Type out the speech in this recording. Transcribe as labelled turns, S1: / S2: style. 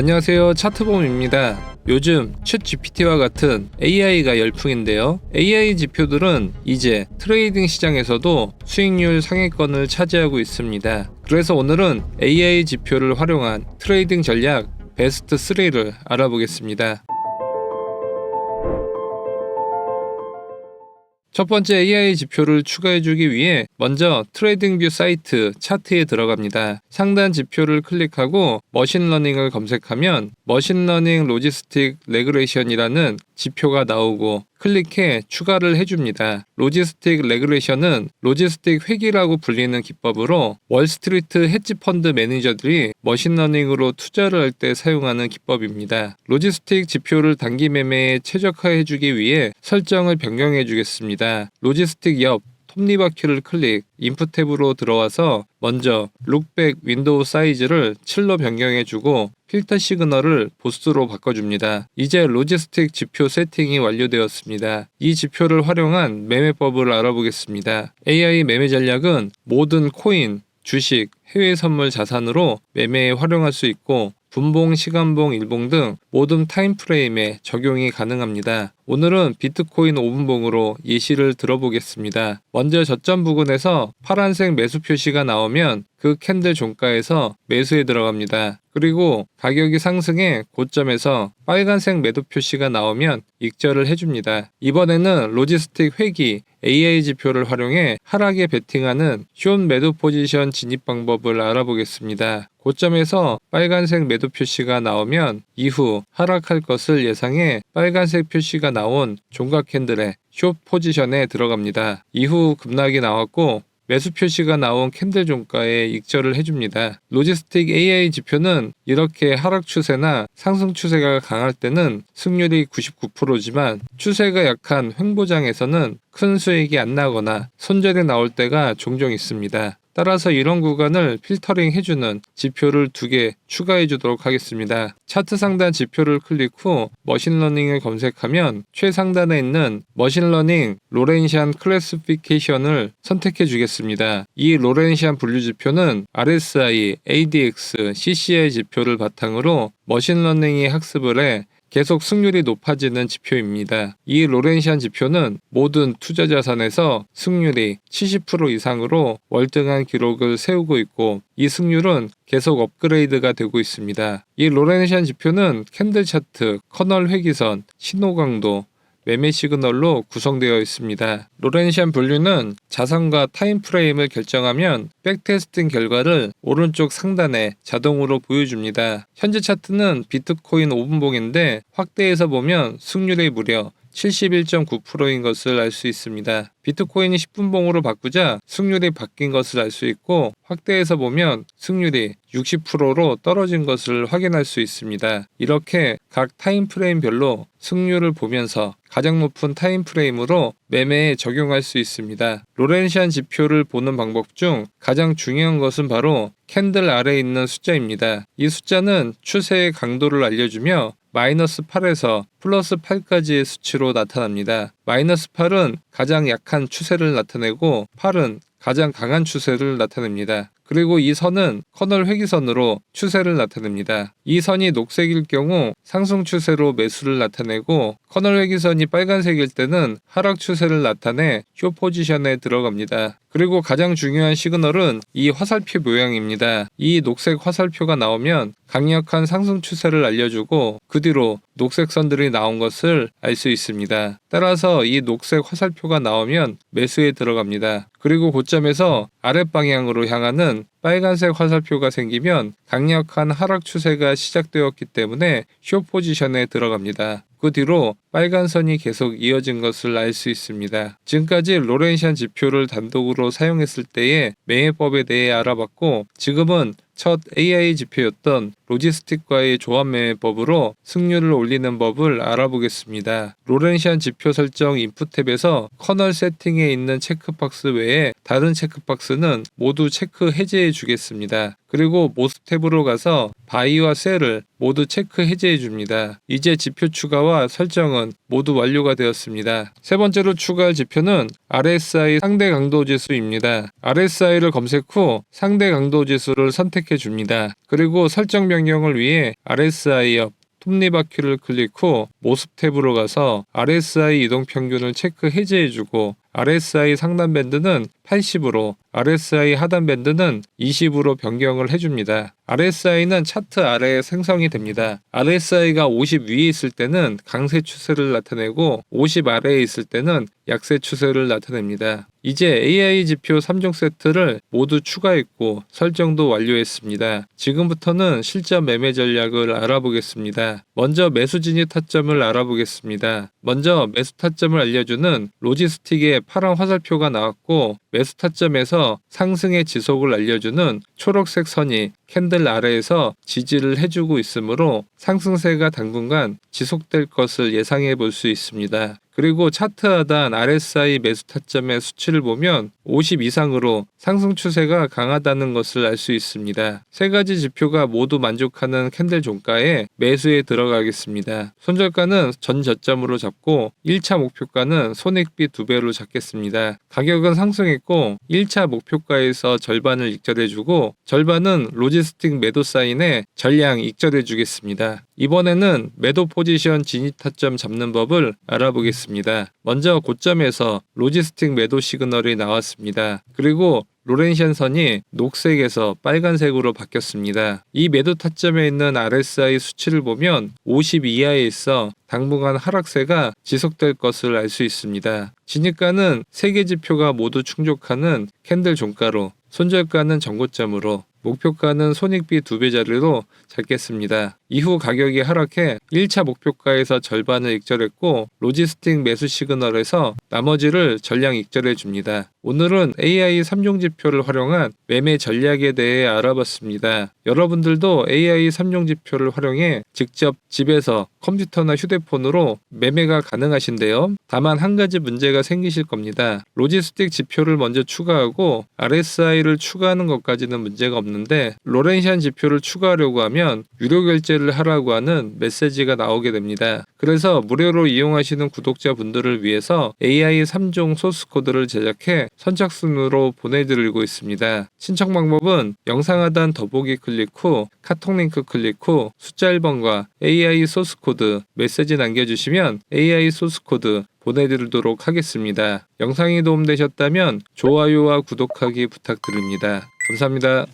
S1: 안녕하세요 차트봄입니다. 요즘 챗 GPT와 같은 AI가 열풍인데요. AI 지표들은 이제 트레이딩 시장에서도 수익률 상위권을 차지하고 있습니다. 그래서 오늘은 AI 지표를 활용한 트레이딩 전략 베스트 3를 알아보겠습니다. 첫 번째 AI 지표를 추가해주기 위해 먼저 트레이딩뷰 사이트 차트에 들어갑니다. 상단 지표를 클릭하고 머신러닝을 검색하면 머신러닝 로지스틱 레그레이션이라는 지표가 나오고 클릭해 추가를 해줍니다. 로지스틱 레그레이션은 로지스틱 회기라고 불리는 기법으로 월스트리트 헤지펀드 매니저들이 머신러닝으로 투자를 할 때 사용하는 기법입니다. 로지스틱 지표를 단기 매매에 최적화해주기 위해 설정을 변경해 주겠습니다. 로지스틱 옆 톱니바퀴를 클릭, 인풋 탭으로 들어와서 먼저 룩백 윈도우 사이즈를 7로 변경해주고 필터 시그널을 보스로 바꿔줍니다. 이제 로지스틱 지표 세팅이 완료되었습니다. 이 지표를 활용한 매매법을 알아보겠습니다. AI 매매 전략은 모든 코인, 주식, 해외 선물 자산으로 매매에 활용할 수 있고 분봉, 시간봉, 일봉 등 모든 타임프레임에 적용이 가능합니다. 오늘은 비트코인 5분봉으로 예시를 들어보겠습니다. 먼저 저점 부근에서 파란색 매수 표시가 나오면 그 캔들 종가에서 매수에 들어갑니다. 그리고 가격이 상승해 고점에서 빨간색 매도 표시가 나오면 익절을 해줍니다. 이번에는 로지스틱 회기 AI 지표를 활용해 하락에 베팅하는 숏 매도 포지션 진입 방법을 알아보겠습니다. 고점에서 빨간색 매도 표시가 나오면 이후 하락할 것을 예상해 빨간색 표시가 나온 종각 캔들의 숏 포지션에 들어갑니다. 이후 급락이 나왔고 매수 표시가 나온 캔들 종가에 익절을 해줍니다. 로지스틱 AI 지표는 이렇게 하락 추세나 상승 추세가 강할 때는 승률이 99%지만 추세가 약한 횡보장에서는 큰 수익이 안 나거나 손절이 나올 때가 종종 있습니다. 따라서 이런 구간을 필터링 해주는 지표를 두 개 추가해 주도록 하겠습니다. 차트 상단 지표를 클릭 후 머신러닝을 검색하면 최상단에 있는 머신러닝 로렌시안 클래시피케이션을 선택해 주겠습니다. 이 로렌시안 분류 지표는 RSI, ADX, CCI 지표를 바탕으로 머신러닝이 학습을 해 계속 승률이 높아지는 지표입니다. 이 로렌시안 지표는 모든 투자 자산에서 승률이 70% 이상으로 월등한 기록을 세우고 있고 이 승률은 계속 업그레이드가 되고 있습니다. 이 로렌시안 지표는 캔들 차트, 커널 회기선, 신호 강도, 매매 시그널로 구성되어 있습니다. 로렌시안 분류는 자산과 타임 프레임을 결정하면 백테스팅 결과를 오른쪽 상단에 자동으로 보여줍니다. 현재 차트는 비트코인 5분봉인데 확대해서 보면 승률이 무려 71.9%인 것을 알 수 있습니다. 비트코인이 10분 봉으로 바꾸자 승률이 바뀐 것을 알 수 있고 확대해서 보면 승률이 60%로 떨어진 것을 확인할 수 있습니다. 이렇게 각 타임프레임별로 승률을 보면서 가장 높은 타임프레임으로 매매에 적용할 수 있습니다. 로렌시안 지표를 보는 방법 중 가장 중요한 것은 바로 캔들 아래에 있는 숫자입니다. 이 숫자는 추세의 강도를 알려주며 마이너스 8에서 플러스 8까지의 수치로 나타납니다. 마이너스 8은 가장 약한 추세를 나타내고 8은 가장 강한 추세를 나타냅니다. 그리고 이 선은 커널 회기선으로 추세를 나타냅니다. 이 선이 녹색일 경우 상승 추세로 매수를 나타내고 커널 회기선이 빨간색일 때는 하락 추세를 나타내 쇼 포지션에 들어갑니다. 그리고 가장 중요한 시그널은 이 화살표 모양입니다. 이 녹색 화살표가 나오면 강력한 상승 추세를 알려주고 그 뒤로 녹색 선들이 나온 것을 알 수 있습니다. 따라서 이 녹색 화살표가 나오면 매수에 들어갑니다. 그리고 고점에서 아랫방향으로 향하는 빨간색 화살표가 생기면 강력한 하락 추세가 시작되었기 때문에 쇼 포지션에 들어갑니다. 그 뒤로 빨간 선이 계속 이어진 것을 알 수 있습니다. 지금까지 로렌시안 지표를 단독으로 사용했을 때의 매매법에 대해 알아봤고 지금은 첫 AI 지표였던 로지스틱과의 조합 매매법으로 승률을 올리는 법을 알아보겠습니다. 로렌시안 지표 설정 인풋 탭에서 커널 세팅에 있는 체크박스 외에 다른 체크박스는 모두 체크 해제해 주겠습니다. 그리고 모습 탭으로 가서 바이와 셀을 모두 체크 해제해 줍니다. 이제 지표 추가와 설정은 모두 완료가 되었습니다. 세 번째로 추가할 지표는 RSI 상대 강도 지수입니다. RSI를 검색 후 상대 강도 지수를 선택해 줍니다. 그리고 설정 변경을 위해 RSI 옆 톱니바퀴를 클릭 후 모습 탭으로 가서 RSI 이동 평균을 체크 해제해주고 RSI 상단 밴드는 80으로 RSI 하단 밴드는 20으로 변경을 해줍니다. RSI는 차트 아래에 생성이 됩니다. RSI가 50 위에 있을 때는 강세 추세를 나타내고 50 아래에 있을 때는 약세 추세를 나타냅니다. 이제 AI 지표 3종 세트를 모두 추가했고 설정도 완료했습니다. 지금부터는 실전 매매 전략을 알아보겠습니다. 먼저 매수 진입 타점을 알아보겠습니다. 먼저 매수 타점을 알려주는 로지스틱의 파란 화살표가 나왔고 매수 타점에서 상승의 지속을 알려주는 초록색 선이 캔들 아래에서 지지를 해주고 있으므로 상승세가 당분간 지속될 것을 예상해 볼 수 있습니다. 그리고 차트 하단 RSI 매수 타점의 수치를 보면 50 이상으로 상승 추세가 강하다는 것을 알 수 있습니다. 세 가지 지표가 모두 만족하는 캔들 종가에 매수에 들어가겠습니다. 손절가는 전 저점으로 잡고 1차 목표가는 손익비 2배로 잡겠습니다. 가격은 상승했고 1차 목표가에서 절반을 익절해주고 절반은 로지스틱 매도 사인에 전량 익절해주겠습니다. 이번에는 매도 포지션 진입 타점 잡는 법을 알아보겠습니다. 먼저 고점에서 로지스틱 매도 시그널이 나왔습니다. 그리고 로렌시안 선이 녹색에서 빨간색으로 바뀌었습니다. 이 매도 타점에 있는 RSI 수치를 보면 50 이하에 있어 당분간 하락세가 지속될 것을 알 수 있습니다. 진입가는 세개 지표가 모두 충족하는 캔들 종가로 손절가는 정고점으로 목표가는 손익비 2배 자리로 잡겠습니다. 이후 가격이 하락해 1차 목표가에서 절반을 익절했고 로지스틱 매수 시그널에서 나머지를 전량 익절해 줍니다. 오늘은 AI 3종 지표를 활용한 매매 전략에 대해 알아봤습니다. 여러분들도 AI 3종 지표를 활용해 직접 집에서 컴퓨터나 휴대폰으로 매매가 가능하신데요. 다만 한 가지 문제가 생기실 겁니다. 로지스틱 지표를 먼저 추가하고 RSI를 추가하는 것까지는 문제가 없는데 로렌시안 지표를 추가하려고 하면 유료 결제를 하라고 하는 메시지가 나오게 됩니다. 그래서 무료로 이용하시는 구독자분들을 위해서 AI 3종 소스 코드를 제작해 선착순으로 보내드리고 있습니다. 신청 방법은 영상 하단 더보기 클릭 후 카톡 링크 클릭 후 숫자 1번과 AI 소스 코드 메시지 남겨주시면 AI 소스 코드 보내드리도록 하겠습니다. 영상이 도움되셨다면 좋아요와 구독하기 부탁드립니다. 감사합니다.